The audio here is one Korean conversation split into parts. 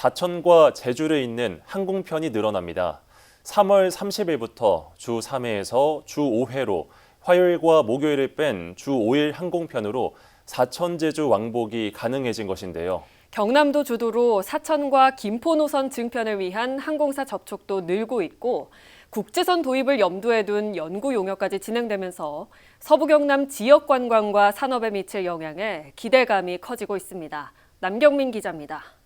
사천과 제주를 잇는 항공편이 늘어납니다. 3월 30일부터 주 3회에서 주 5회로 화요일과 목요일을 뺀 주 5일 항공편으로 사천 제주 왕복이 가능해진 것인데요. 경남도 주도로 사천과 김포 노선 증편을 위한 항공사 접촉도 늘고 있고 국제선 도입을 염두에 둔 연구 용역까지 진행되면서 서부 경남 지역 관광과 산업에 미칠 영향에 기대감이 커지고 있습니다. 남경민 기자입니다.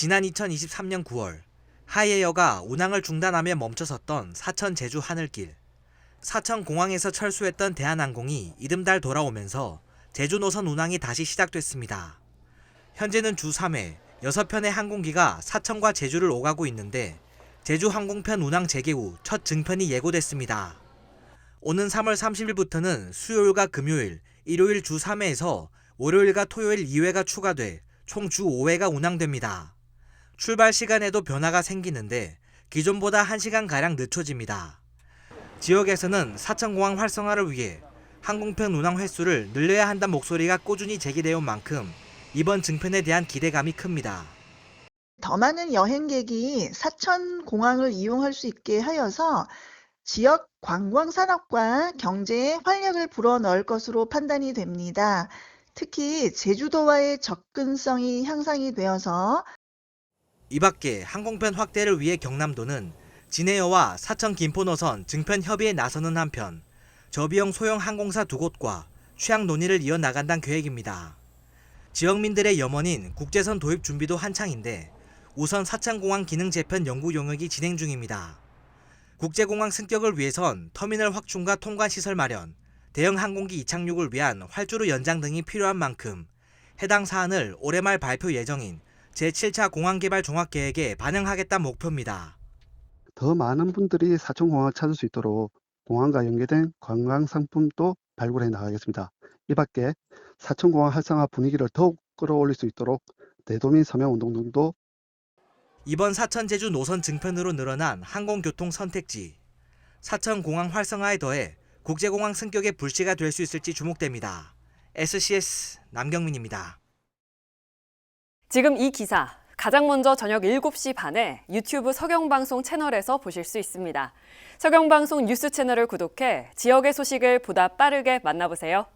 지난 2023년 9월 하이에어가 운항을 중단하며 멈춰섰던 사천 제주 하늘길. 사천 공항에서 철수했던 대한항공이 이듬달 돌아오면서 제주 노선 운항이 다시 시작됐습니다. 현재는 주 3회 6편의 항공기가 사천과 제주를 오가고 있는데 제주 항공편 운항 재개 후 첫 증편이 예고됐습니다. 오는 3월 30일부터는 수요일과 금요일, 일요일 주 3회에서 월요일과 토요일 2회가 추가돼 총 주 5회가 운항됩니다. 출발 시간에도 변화가 생기는데 기존보다 1시간가량 늦춰집니다. 지역에서는 사천공항 활성화를 위해 항공편 운항 횟수를 늘려야 한다는 목소리가 꾸준히 제기되어 온 만큼 이번 증편에 대한 기대감이 큽니다. 더 많은 여행객이 사천 공항을 이용할 수 있게 하여서 지역 관광 산업과 경제에 활력을 불어넣을 것으로 판단이 됩니다. 특히 제주도와의 접근성이 향상이 되어서 이 밖에 항공편 확대를 위해 경남도는 진에어와 사천 김포 노선 증편 협의에 나서는 한편 저비용 소형 항공사 두 곳과 취향 논의를 이어나간다는 계획입니다. 지역민들의 염원인 국제선 도입 준비도 한창인데 우선 사천공항 기능 재편 연구 용역이 진행 중입니다. 국제공항 승격을 위해선 터미널 확충과 통관 시설 마련, 대형 항공기 이착륙을 위한 활주로 연장 등이 필요한 만큼 해당 사안을 올해 말 발표 예정인 제7차 공항개발 종합계획에 반영하겠다는 목표입니다. 더 많은 분들이 사천공항을 찾을 수 있도록 공항과 연계된 관광 상품도 발굴해 나가겠습니다. 이 밖에 사천공항 활성화 분위기를 더욱 끌어올릴 수 있도록 내도민 서명 운동 등도 이번 사천 제주 노선 증편으로 늘어난 항공교통 선택지. 사천 공항 활성화에 더해 국제공항 승격의 불씨가 될 수 있을지 주목됩니다. SCS 남경민입니다. 지금 이 기사 가장 먼저 저녁 7시 반에 유튜브 서경방송 채널에서 보실 수 있습니다. 서경방송 뉴스 채널을 구독해 지역의 소식을 보다 빠르게 만나보세요.